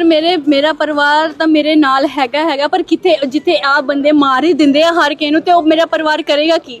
ਪਰ ਮੇਰੇ, ਮੇਰਾ ਪਰਿਵਾਰ ਤਾਂ ਮੇਰੇ ਨਾਲ ਹੈਗਾ ਹੈਗਾ, ਪਰ ਕਿੱਥੇ, ਜਿੱਥੇ ਆ ਬੰਦੇ ਮਾਰ ਹੀ ਦਿੰਦੇ ਆ ਹਰ ਕਿਸੇ ਨੂੰ, ਤੇ ਉਹ ਮੇਰਾ ਪਰਿਵਾਰ ਕਰੇਗਾ ਕੀ?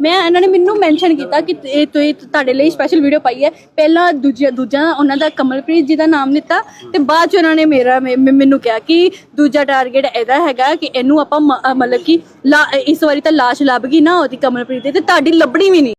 ਮੈਂ ਇਹਨਾਂ ਨੇ ਮੈਨੂੰ ਮੈਂਸ਼ਨ ਕੀਤਾ ਕਿ ਇਹ ਤੁਸੀਂ ਤੁਹਾਡੇ ਲਈ ਸਪੈਸ਼ਲ ਵੀਡੀਓ ਪਾਈ ਹੈ। ਪਹਿਲਾਂ ਦੂਜਾ ਦੂਜਾ ਉਹਨਾਂ ਦਾ ਕਮਲਪ੍ਰੀਤ ਜੀ ਦਾ ਨਾਮ ਲਿੱਤਾ ਤੇ ਬਾਅਦ ਚ ਉਹਨਾਂ ਨੇ ਮੇਰਾ ਮੈਨੂੰ ਕਿਹਾ ਕਿ ਦੂਜਾ ਟਾਰਗੇਟ ਇਹਦਾ ਹੈਗਾ ਕਿ ਇਹਨੂੰ ਆਪਾਂ ਮਤਲਬ ਕਿ ਲਾ- ਇਸ ਵਾਰੀ ਤਾਂ ਲਾਸ਼ ਲੱਭ ਗਈ ਨਾ ਉਹਦੀ ਕਮਲਪ੍ਰੀਤ ਦੀ ਤੇ ਤੁਹਾਡੀ ਲੱਭਣੀ ਵੀ ਨਹੀਂ।